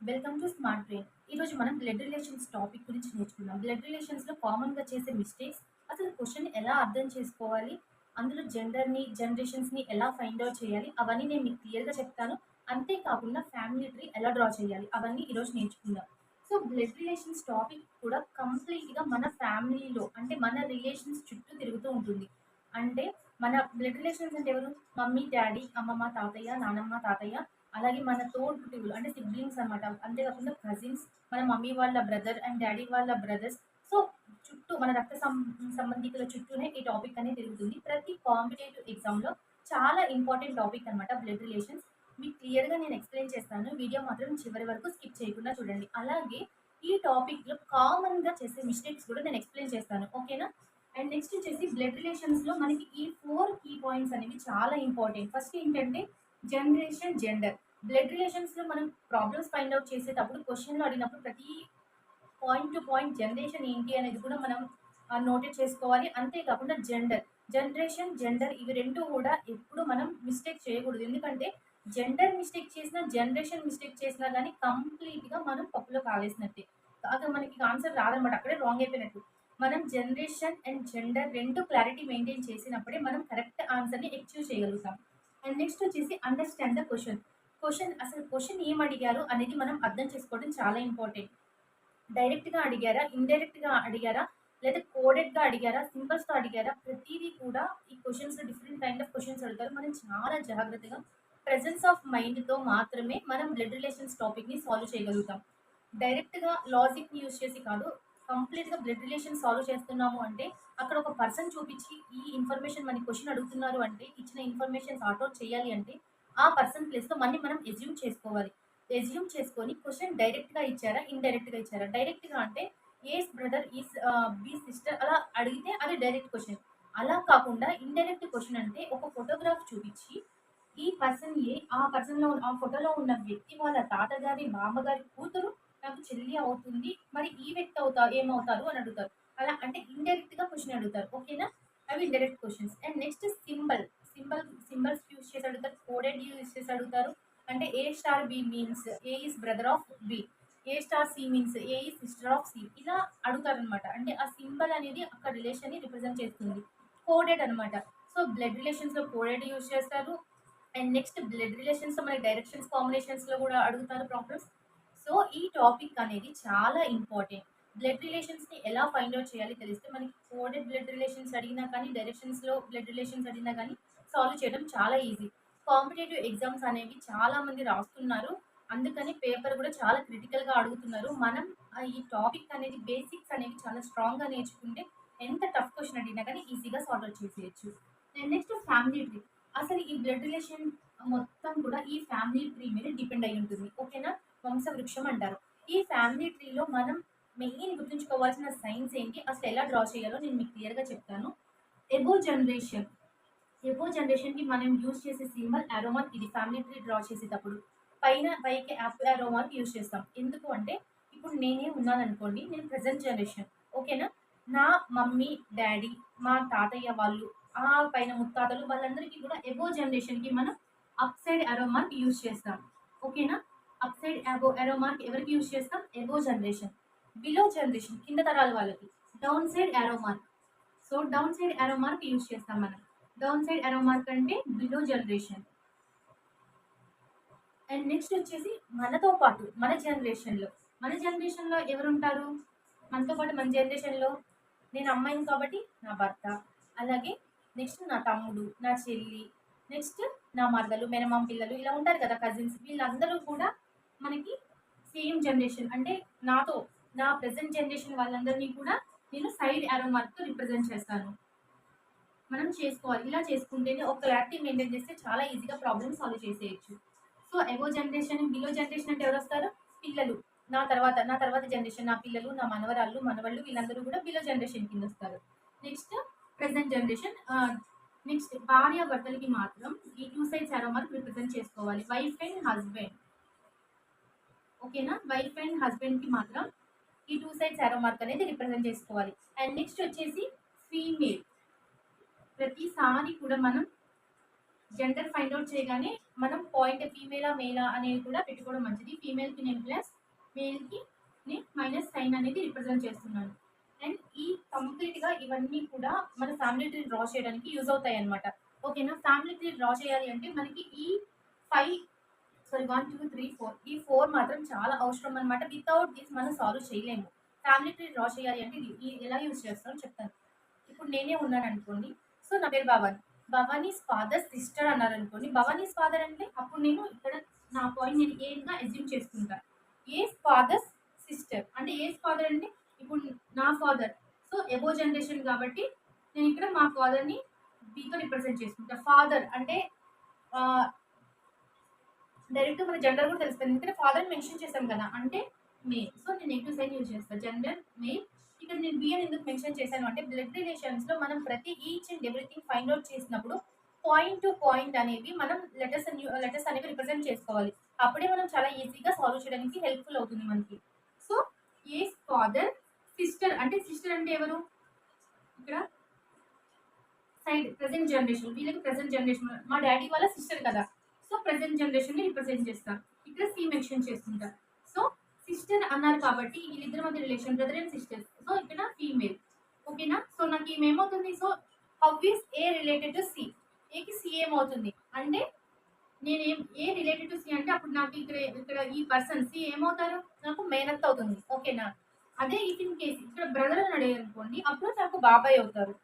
Welcome to smart brain. ఈరోజు మనం blood relations topic గురించి నేర్చుకుందాం. బ్లడ్ రిలేషన్స్లో కామన్గా చేసే మిస్టేక్స్ అసలు క్వశ్చన్ ఎలా అర్థం చేసుకోవాలి అందులో జెండర్ని జనరేషన్స్ని ఎలా ఫైండ్ అవుట్ చేయాలి అవన్నీ నేను మీకు క్లియర్గా చెప్తాను. అంతేకాకుండా ఫ్యామిలీ ట్రీ ఎలా డ్రా చేయాలి అవన్నీ ఈరోజు నేర్చుకుందాం. సో బ్లడ్ రిలేషన్స్ టాపిక్ కూడా కంప్లీట్గా మన ఫ్యామిలీలో అంటే మన రిలేషన్స్ చుట్టూ తిరుగుతూ ఉంటుంది. అంటే మన బ్లడ్ రిలేషన్స్ అంటే ఎవరు? మమ్మీ డాడీ అమ్మమ్మ తాతయ్య నానమ్మ తాతయ్య అలాగే మన తోడుపుట్టువులు అంటే సిబ్లింగ్స్ అనమాట అంతేకాకుండా కజిన్స్ మన మమ్మీ వాళ్ళ బ్రదర్ అండ్ డాడీ వాళ్ళ బ్రదర్స్. సో చుట్టూ మన రక్త సం- సంబంధికుల చుట్టూనే ఈ టాపిక్ అనేది తిరుగుతుంది ప్రతి కాంపిటేటివ్ ఎగ్జామ్లో చాలా ఇంపార్టెంట్ టాపిక్ అనమాట బ్లడ్ రిలేషన్స్. మీకు క్లియర్గా నేను ఎక్స్ప్లెయిన్ చేస్తాను. వీడియో మాత్రం చివరి వరకు స్కిప్ చేయకుండా చూడండి. అలాగే ఈ టాపిక్లో కామన్గా చేసే మిస్టేక్స్ కూడా నేను ఎక్స్ప్లెయిన్ చేస్తాను. ఓకేనా? అండ్ నెక్స్ట్ వచ్చేసి బ్లడ్ రిలేషన్స్లో మనకి ఈ ఫోర్ కీ పాయింట్స్ అనేవి చాలా ఇంపార్టెంట్. ఫస్ట్ ఏంటంటే జనరేషన్ జెండర్. బ్లడ్ రిలేషన్స్లో మనం ప్రాబ్లమ్స్ ఫైండ్ అవుట్ చేసేటప్పుడు క్వశ్చన్లో అడిగినప్పుడు ప్రతి పాయింట్ టు పాయింట్ జనరేషన్ ఏంటి అనేది కూడా మనం నోటెడ్ చేసుకోవాలి. అంతేకాకుండా జెండర్ జనరేషన్ జెండర్ ఇవి రెండు కూడా ఎప్పుడు మనం మిస్టేక్ చేయకూడదు. ఎందుకంటే జెండర్ మిస్టేక్ చేసినా జనరేషన్ మిస్టేక్ చేసినా కానీ కంప్లీట్గా మనం పప్పులో కాలేసినట్టే. కాక మనకి ఆన్సర్ రాదనమాట. అక్కడే రాంగ్ అయిపోయినట్టు. మనం జనరేషన్ అండ్ జెండర్ రెండు క్లారిటీ మెయింటైన్ చేసినప్పుడే మనం కరెక్ట్ ఆన్సర్ని అచీవ్ చేయగలుగుతాం. అండ్ నెక్స్ట్ వచ్చేసి అండర్స్టాండ్ ద క్వశ్చన్ క్వశ్చన్ అసలు క్వశ్చన్ ఏం అడిగారు అనేది మనం అర్థం చేసుకోవడం చాలా ఇంపార్టెంట్. డైరెక్ట్గా అడిగారా ఇండైరెక్ట్గా అడిగారా లేదా కోడెడ్గా అడిగారా సింపుల్స్తో అడిగారా ప్రతిదీ కూడా ఈ questions different kind of questions అడుగుతారు. మనం చాలా జాగ్రత్తగా ప్రెజెన్స్ ఆఫ్ మైండ్తో మాత్రమే మనం బ్లడ్ రిలేషన్స్ టాపిక్ని సాల్వ్ చేయగలుగుతాం. డైరెక్ట్గా లాజిక్ని యూజ్ చేసి కాదు కంప్లీట్గా బ్లడ్ రిలేషన్ సాల్వ్ చేస్తున్నాము అంటే అక్కడ ఒక పర్సన్ చూపించి ఈ ఇన్ఫర్మేషన్ మన క్వశ్చన్ అడుగుతున్నారు అంటే ఇచ్చిన ఇన్ఫర్మేషన్ సార్ట్ చేయాలి అంటే ఆ పర్సన్ ప్లేస్లో మళ్ళీ మనం ఎజ్యూమ్ చేసుకోవాలి. ఎజ్యూమ్ చేసుకొని క్వశ్చన్ డైరెక్ట్గా ఇచ్చారా ఇండైరెక్ట్గా ఇచ్చారా? డైరెక్ట్గా అంటే A's brother is B sister అలా అడిగితే అది డైరెక్ట్ క్వశ్చన్ అలా కాకుండా ఇండైరెక్ట్ క్వశ్చన్ అంటే ఒక ఫోటోగ్రాఫ్ చూపించి ఈ పర్సన్ ఏ ఆ పర్సన్లో ఆ ఫోటోలో ఉన్న వ్యక్తి వాళ్ళ తాతగారి మామగారి కూతురు నాకు చెల్లి అవుతుంది మరి ఈ వ్యక్తి అవుతా ఏమవుతారు అని అడుగుతారు. అలా అంటే ఇండైరెక్ట్గా క్వశ్చన్ అడుగుతారు. ఓకేనా అవి indirect questions and next symbol symbol చేసి అడుగుతారు కోడెడ్ యూస్ చేసి అడుగుతారు. అంటే A star B means A is brother of B A star C means A is sister of C ఇలా అడుగుతారు అనమాట అంటే ఆ సింబల్ అనేది అక్కడ రిలేషన్ని రిప్రజెంట్ చేస్తుంది. కోడెడ్ అనమాట సో బ్లడ్ రిలేషన్స్లో కోడెడ్ యూజ్ చేస్తారు. అండ్ నెక్స్ట్ బ్లడ్ రిలేషన్స్లో మనకి డైరెక్షన్స్ కాంబినేషన్స్లో కూడా అడుగుతారు ప్రాబ్లమ్స్ సో ఈ టాపిక్ అనేది చాలా ఇంపార్టెంట్ బ్లడ్ రిలేషన్స్ని ఎలా ఫైండ్ అవుట్ చేయాలి తెలిస్తే మనకి కోడెడ్ బ్లడ్ రిలేషన్స్ అడిగినా కానీ డైరెక్షన్స్లో బ్లడ్ రిలేషన్స్ అడిగినా కానీ సాల్వ్ చేయడం చాలా ఈజీ. కాంపిటేటివ్ ఎగ్జామ్స్ అనేవి చాలా మంది రాస్తున్నారు. అందుకని పేపర్ కూడా చాలా క్రిటికల్గా అడుగుతున్నారు. మనం ఈ టాపిక్ అనేది బేసిక్స్ అనేవి చాలా స్ట్రాంగ్గా నేర్చుకుంటే ఎంత టఫ్ క్వశ్చన్ అడిగినా కానీ ఈజీగా సాల్వ్ చేసేయచ్చు. And next family tree. అసలు ఈ బ్లడ్ రిలేషన్ మొత్తం కూడా ఈ ఫ్యామిలీ ట్రీ మీద డిపెండ్ అయి ఉంటుంది. ఓకేనా? వంశవృక్షం అంటారు. ఈ ఫ్యామిలీ ట్రీలో మనం మెయిన్ గుర్తుంచుకోవాల్సిన సైన్స్ ఏంటి అసలు ఎలా డ్రా చేయాలో నేను మీకు క్లియర్గా చెప్తాను. ఎబో జనరేషన్ ఎబో జనరేషన్కి మనం యూజ్ చేసే సింబల్ అరోమాన్ ఇది ఫ్యామిలీ ట్రీ డ్రా చేసేటప్పుడు. పైన పైకి యాప్ అరోమాన్ యూజ్ చేస్తాం. ఎందుకు అంటే ఇప్పుడు నేనే ఉన్నాను అనుకోండి నేను ప్రజెంట్ జనరేషన్. ఓకేనా? నా మమ్మీ డాడీ మా తాతయ్య వాళ్ళు ఆ పైన ముత్తాతలు వాళ్ళందరికీ కూడా ఎబో జనరేషన్కి మనం అప్ సైడ్ అరోమార్క్ యూజ్ చేస్తాం. ఓకేనా? అప్ సైడ్ అబో అరోమార్క్ ఎవరికి యూజ్ చేస్తాం? Above generation. బిలో జనరేషన్ కింద తరాల వాళ్ళకి. Down side arrow mark so down side arrow mark use చేస్తాం మనం. డౌన్ సైడ్ ఎరో మార్క్ అంటే బిలో జనరేషన్ అండ్ నెక్స్ట్ వచ్చేసి మనతో పాటు మన జనరేషన్లో మన జనరేషన్లో ఎవరు ఉంటారు మనతో పాటు మన జనరేషన్లో నేను అమ్మాయిని కాబట్టి నా భర్త. అలాగే నెక్స్ట్ నా తమ్ముడు నా చెల్లి నెక్స్ట్ నా మరదలు మేనమామ పిల్లలు ఇలా ఉంటారు కదా కజిన్స్ వీళ్ళందరూ కూడా మనకి సేమ్ జనరేషన్ అంటే నాతో నా ప్రజెంట్ జనరేషన్ వాళ్ళందరినీ కూడా నేను సైడ్ యారో మార్క్తో రిప్రజెంట్ చేస్తాను. మనం చేసుకోవాలి. ఇలా చేసుకుంటేనే ఒక క్లారిటీ మెయింటైన్ చేస్తే చాలా ఈజీగా ప్రాబ్లమ్ సాల్వ్ చేసేయచ్చు. So ego generation below generation అంటే ఎవరు వస్తారు పిల్లలు. నా తర్వాత నా తర్వాత జనరేషన్ నా పిల్లలు నా మనవరాళ్ళు మనవాళ్ళు వీళ్ళందరూ కూడా బిలో జనరేషన్ కింద వస్తారు నెక్స్ట్ ప్రజెంట్ జనరేషన్ నెక్స్ట్ భార్య భర్తలకి మాత్రం ఈ two sides arrow mark represent చేసుకోవాలి. వైఫ్ అండ్ హస్బెండ్ ఓకేనా? వైఫ్ అండ్ హస్బెండ్కి మాత్రం ఈ టూ సైడ్స్ ఆరో మార్క్ అనేది రిప్రజెంట్ చేసుకోవాలి. అండ్ నెక్స్ట్ వచ్చేసి ఫీమేల్ ప్రతిసారి కూడా మనం జెండర్ ఫైండ్ అవుట్ చేయగానే మనం పాయింట్ ఫీమేలా మేలా అనేది కూడా పెట్టుకోవడం మంచిది. ఫీమేల్కి నేను ప్లస్ మేల్కి నేను మైనస్ సైన్ అనేది రిప్రజెంట్ చేస్తున్నాను. అండ్ ఈ కంప్లీట్గా ఇవన్నీ కూడా మన ఫ్యామిలీ ట్రీ డ్రా చేయడానికి యూజ్ అవుతాయి అనమాట ఓకేనా ఫ్యామిలీ ట్రీ డ్రా చేయాలి అంటే మనకి ఈ five sorry one two three four ఈ ఫోర్ మాత్రం చాలా అవసరం అనమాట వితౌట్ దిస్ మనం సాల్వ్ చేయలేము. ఫ్యామిలీ ట్రీ డ్రా చేయాలి అంటే ఎలా యూజ్ చేస్తామో చెప్తాను. ఇప్పుడు నేనే ఉన్నాను అనుకోండి. సో నా పేరు భవన్. భవానీస్ ఫాదర్ సిస్టర్ అన్నారు అనుకోండి భవానీస్ ఫాదర్ అంటే అప్పుడు నేను ఇక్కడ నా పాయింట్ నేను ఏగా ఎజ్యూమ్ చేసుకుంటా. ఏ ఫాదర్స్ సిస్టర్ అంటే ఏ ఫాదర్ అంటే ఇప్పుడు నా ఫాదర్ సో ఎబో జనరేషన్ కాబట్టి నేను ఇక్కడ మా ఫాదర్ని బీతో రిప్రజెంట్ చేసుకుంటా. ఫాదర్ అంటే డైరెక్ట్ మన జెండర్ కూడా తెలుస్తుంది. ఎందుకంటే ఫాదర్ మెన్షన్ చేశాం కదా అంటే మే సో నేను నెగిటివ్ సైన్ యూజ్ చేస్తాను జెండర్ మే ఇక్కడ నేను బిఎన్ ఎందుకు మెన్షన్ చేశాను? అంటే బ్లడ్ రిలేషన్స్లో మనం ప్రతి each and everything find out చేసినప్పుడు పాయింట్ టు పాయింట్ అనేవి మనం లెటర్స్ లెటర్స్ అనేవి రిప్రజెంట్ చేసుకోవాలి. అప్పుడే మనం చాలా ఈజీగా సాల్వ్ చేయడానికి హెల్ప్ఫుల్ అవుతుంది మనకి. సో ఏ ఫాదర్ సిస్టర్ అంటే సిస్టర్ అంటే ఎవరు? ఇక్కడ సైడ్ ప్రెసెంట్ జనరేషన్ వీళ్ళకి ప్రెసెంట్ జనరేషన్ మా డాడీ వాళ్ళ సిస్టర్ కదా. సో ప్రెసెంట్ జనరేషన్ని రిప్రజెంట్ చేస్తాం ఇక్కడ సి మెన్షన్ చేసుకుంటా సో సిస్టర్ అన్నారు కాబట్టి వీళ్ళిద్దరి మధ్య relation brother and sisters so ఇక్కడ ఫీమేల్ ఓకేనా సో నాకు ఈమె ఏమవుతుంది? So how is A related to C ఏకి సి ఏమవుతుంది? అంటే నేను ఏ రిలేటెడ్ టు సి అంటే అప్పుడు నాకు ఇక్కడ ఇక్కడ ఈ పర్సన్ సి ఏమవుతారు? నాకు మేనత్ అవుతుంది. ఓకేనా అదే ఇఫ్ ఇన్ కేసు ఇక్కడ బ్రదర్ అని అడిగారు అనుకోండి అప్పుడు నాకు బాబాయ్ అవుతారు.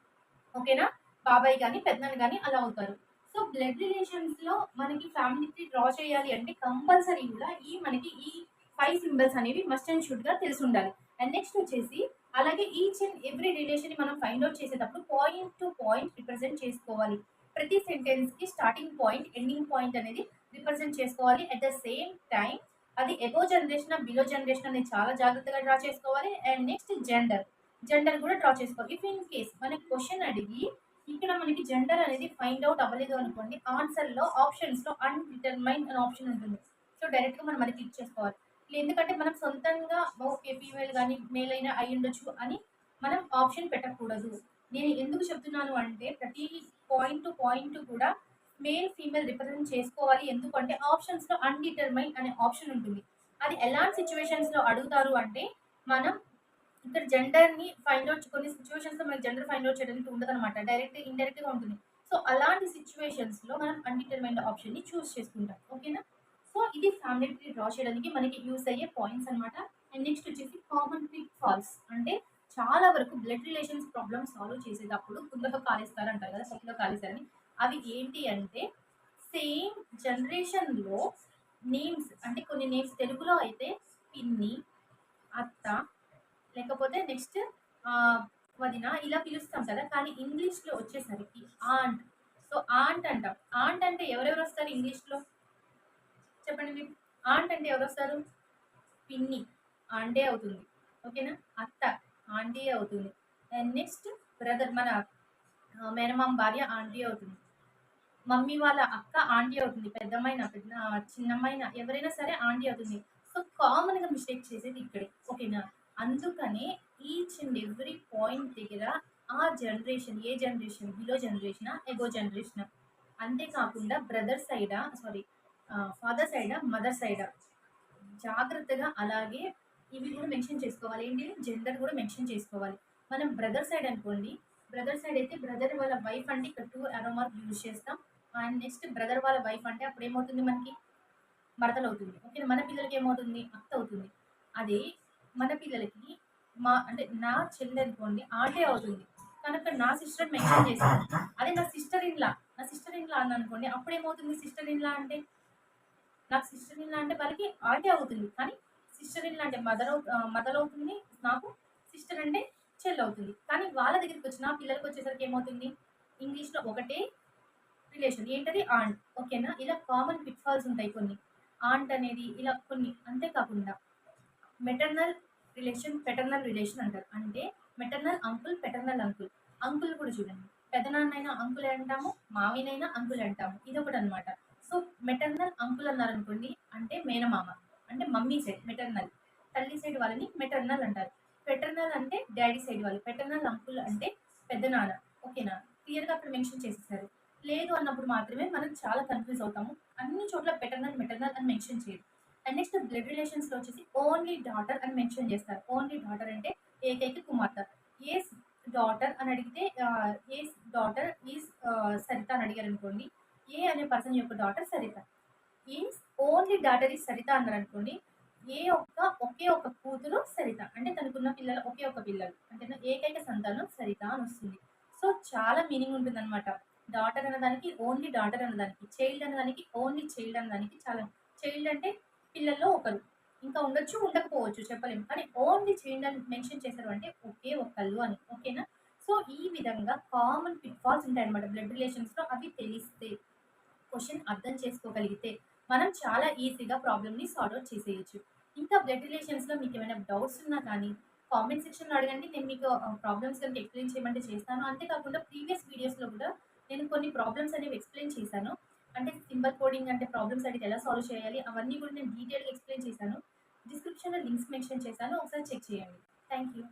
ఓకేనా బాబాయ్ కానీ పెద్దనాన్న కానీ అలా అవుతారు. సో బ్లడ్ రిలేషన్స్లో మనకి ఫ్యామిలీకి డ్రా చేయాలి అంటే కంపల్సరీ కూడా ఈ మనకి ఈ ఫైవ్ సింబల్స్ అనేవి మస్ట్ అండ్ షుడ్గా తెలిసి ఉండాలి. అండ్ నెక్స్ట్ వచ్చేసి అలాగే ఈచ్ అండ్ ఎవ్రీ రిలేషన్ మనం ఫైండ్ అవుట్ చేసేటప్పుడు పాయింట్ టు పాయింట్ రిప్రజెంట్ చేసుకోవాలి. ప్రతి సెంటెన్స్కి స్టార్టింగ్ పాయింట్ ఎండింగ్ పాయింట్ అనేది రిప్రజెంట్ చేసుకోవాలి అట్ ద సేమ్ టైం అది ఎబో జనరేషన్ బిలో జనరేషన్ అనేది చాలా జాగ్రత్తగా డ్రా చేసుకోవాలి. అండ్ నెక్స్ట్ జెండర్ జెండర్ కూడా డ్రా చేసుకోవాలి. ఇఫ్ ఇన్ కేస్ మనకి క్వశ్చన్ అడిగి ఇక్కడ మనకి జెండర్ అనేది ఫైండ్ అవుట్ అవ్వలేదు అనుకోండి ఆన్సర్లో ఆప్షన్స్లో అన్డిటర్మైన్ అనే ఆప్షన్ ఉంటుంది. సో డైరెక్ట్గా మనం మనకి క్లిక్ చేసుకోవాలి. ఎందుకంటే మనం సొంతంగా ఓకే ఫీమేల్ కానీ మేల్ అయినా అయి ఉండొచ్చు అని మనం ఆప్షన్ పెట్టకూడదు. నేను ఎందుకు చెప్తున్నాను అంటే ప్రతి పాయింట్ టు పాయింట్ కూడా మేల్ ఫీమేల్ రిప్రజెంట్ చేసుకోవాలి. ఎందుకంటే ఆప్షన్స్లో అన్డిటర్మైన్ అనే ఆప్షన్ ఉంటుంది. అది ఎలాంటి సిచ్యువేషన్స్లో అడుగుతారు అంటే మనం ఇక్కడ జెండర్ని ఫైండ్ అవుట్ కొన్ని సిచ్యువేషన్స్లో మనకి జెండర్ ఫైండ్ అవుట్ చేయడానికి ఉండదు అనమాట డైరెక్ట్ ఇండైరెక్ట్గా ఉంటుంది. సో అలాంటి సిచ్యువేషన్స్లో మనం అన్డిటర్మైన్డ్ ఆప్షన్ని చూస్ చేసుకుంటాం. ఓకేనా సో ఇది ఫ్యామిలీ ట్రీ డ్రా చేయడానికి మనకి యూస్ అయ్యే పాయింట్స్ అనమాట అండ్ నెక్స్ట్ వచ్చేసి కామన్ పిక్ ఫాల్స్ అంటే చాలా వరకు బ్లడ్ రిలేషన్స్ ప్రాబ్లమ్ సాల్వ్ చేసేటప్పుడు కుందలో కాలేస్తారు అంటారు కదా చెట్టులో కాలేస్తారని అవి ఏంటి అంటే సేమ్ జనరేషన్లో నేమ్స్ అంటే కొన్ని నేమ్స్ తెలుగులో అయితే పిన్ని అత్త లేకపోతే నెక్స్ట్ వదిన ఇలా పిలుస్తాం కదా. కానీ ఇంగ్లీష్లో వచ్చేసరికి ఆంట్ సో ఆంట్ అంటాం. ఆంట్ అంటే ఎవరెవరు వస్తారు ఇంగ్లీష్లో చెప్పండి మీరు ఆంట్ అంటే ఎవరు వస్తారు? పిన్ని ఆండే అవుతుంది. ఓకేనా? అత్త ఆంటీ అవుతుంది. అండ్ నెక్స్ట్ బ్రదర్ మన మేనమామ భార్య ఆంటీ అవుతుంది. మమ్మీ వాళ్ళ అక్క ఆంటీ అవుతుంది. పెద్దమ్మాయిన పెద్ద చిన్నమ్మాయిన ఎవరైనా సరే ఆంటీ అవుతుంది. సో కామన్గా మిస్టేక్ చేసేది ఇక్కడే. ఓకేనా? అందుకనే ఈచ్ అండ్ ఎవ్రీ పాయింట్ దగ్గర ఆ జనరేషన్ ఏ generation below generation ego generation అంతేకాకుండా బ్రదర్ సైడా సారీ ఫాదర్ సైడా మదర్ సైడా జాగ్రత్తగా అలాగే ఇవి కూడా మెన్షన్ చేసుకోవాలి. ఏంటి? జెండర్ కూడా మెన్షన్ చేసుకోవాలి. మనం బ్రదర్ సైడ్ అనుకోండి. బ్రదర్ సైడ్ అయితే బ్రదర్ వాళ్ళ వైఫ్ అంటే ఇక్కడ టూ అరోమార్క్ యూజ్ చేస్తాం. అండ్ నెక్స్ట్ బ్రదర్ వాళ్ళ వైఫ్ అంటే అప్పుడు ఏమవుతుంది మనకి? మరదలు అవుతుంది. ఓకే మన పిల్లలకి ఏమవుతుంది? అత్త అవుతుంది. అదే మన పిల్లలకి మా అంటే నా చెల్లి అనుకోండి ఆంటే అవుతుంది. కనుక నా సిస్టర్ మెన్షన్ చేస్తాను. అదే నా సిస్టర్ ఇన్లా నా సిస్టర్ ఇన్లా అని అనుకోండి అప్పుడు ఏమవుతుంది సిస్టర్ ఇన్లా అంటే? నాకు సిస్టర్ ఇన్లా అంటే వాళ్ళకి ఆంటీ అవుతుంది. కానీ సిస్టర్ ఇన్లా అంటే మదర్ మదర్ అవుతుంది నాకు సిస్టర్ అంటే చెల్లి అవుతుంది. కానీ వాళ్ళ దగ్గరికి వచ్చిన పిల్లలకి వచ్చేసరికి ఏమవుతుంది? ఇంగ్లీష్లో ఒకటే రిలేషన్ ఏంటది? ఆంట్ ఓకేనా ఇలా కామన్ పిట్ ఫాల్స్ ఉంటాయి కొన్ని. ఆంట్ అనేది ఇలా కొన్ని. అంతేకాకుండా మెటర్నల్ రిలేషన్ పెటర్నల్ రిలేషన్ అంటారు. అంటే maternal uncle paternal uncle uncle కూడా చూడండి. పెదనాన్నైనా అంకుల్ అంటాము? మావినైనా అంకుల్ అంటాము? ఇది ఒకటి అనమాట అంకుల్ అన్నారనుకోండి అంటే మేనమామ అంటే మమ్మీ సైడ్ మెటర్నల్ తల్లి సైడ్ వాళ్ళని మెటర్నల్ అంటారు. పెటర్నల్ అంటే డాడీ సైడ్ వాళ్ళు పెటర్నల్ అంకుల్ అంటే పెద్దనాన్న ఓకేనా క్లియర్గా అక్కడ మెన్షన్ చేసేసారు. లేదు అన్నప్పుడు మాత్రమే మనం చాలా కన్ఫ్యూజ్ అవుతాము. అన్ని చోట్ల పెటర్నల్ మెటర్నల్ అని మెన్షన్ చేయరు. అండ్ నెక్స్ట్ బ్లడ్ రిలేషన్స్లో వచ్చేసి ఓన్లీ డాటర్ అని మెన్షన్ చేస్తారు. ఓన్లీ డాటర్ అంటే ఏకైక కుమార్తె. ఏ డాటర్ అని అడిగితే ఏ డాటర్ ఈజ్ సరిత అని అడిగారు అనుకోండి ఏ అనే పర్సన్ యొక్క డాటర్ సరిత. ఈ ఓన్లీ డాటర్ ఈ సరిత అన్నారు అనుకోండి ఏ ఒక్క ఒకే ఒక కూతురు సరిత అంటే తనకున్న పిల్లలు ఒకే ఒక పిల్లలు. అంటే ఏకైక సంతానం సరిత అని వస్తుంది. సో చాలా మీనింగ్ ఉంటుంది అనమాట డాటర్ అన్నదానికి ఓన్లీ డాటర్ అన్నదానికి చైల్డ్ అన్నదానికి ఓన్లీ చైల్డ్ అన్నదానికి చాలా చైల్డ్ అంటే పిల్లల్లో ఒకరు. ఇంకా ఉండొచ్చు ఉండకపోవచ్చు చెప్పలేము. కానీ ఓన్లీ చైల్డ్ అని మెన్షన్ చేశారు అంటే ఒకే ఒకళ్ళు అని. ఓకేనా? సో ఈ విధంగా కామన్ పిట్ ఫాల్స్ ఉంటాయి అనమాట బ్లడ్ రిలేషన్స్లో అవి తెలిస్తే క్వశ్చన్ అర్థం చేసుకోగలిగితే. మనం చాలా ఈజీగా ప్రాబ్లమ్ని సాల్వ్ అవుట్ చేసేయచ్చు. ఇంకా బ్లడ్ రిలేషన్స్లో మీకు ఏమైనా డౌట్స్ ఉన్నా కానీ కామెంట్ సెక్షన్లో అడగండి. నేను మీకు ప్రాబ్లమ్స్ కనుక ఎక్స్ప్లెయిన్ చేయమంటే చేస్తాను. అంతేకాకుండా ప్రీవియస్ వీడియోస్లో కూడా నేను కొన్ని ప్రాబ్లమ్స్ అనేవి ఎక్స్ప్లెయిన్ చేశాను. అంటే సింబల్ కోడింగ్ అంటే ప్రాబ్లమ్స్ అడిగితే ఎలా సాల్వ్ చేయాలి? అవన్నీ కూడా నేను డీటెయిల్గా ఎక్స్ప్లెయిన్ చేశాను. డిస్క్రిప్షన్లో లింక్స్ మెన్షన్ చేశాను. ఒకసారి చెక్ చేయండి. Thank you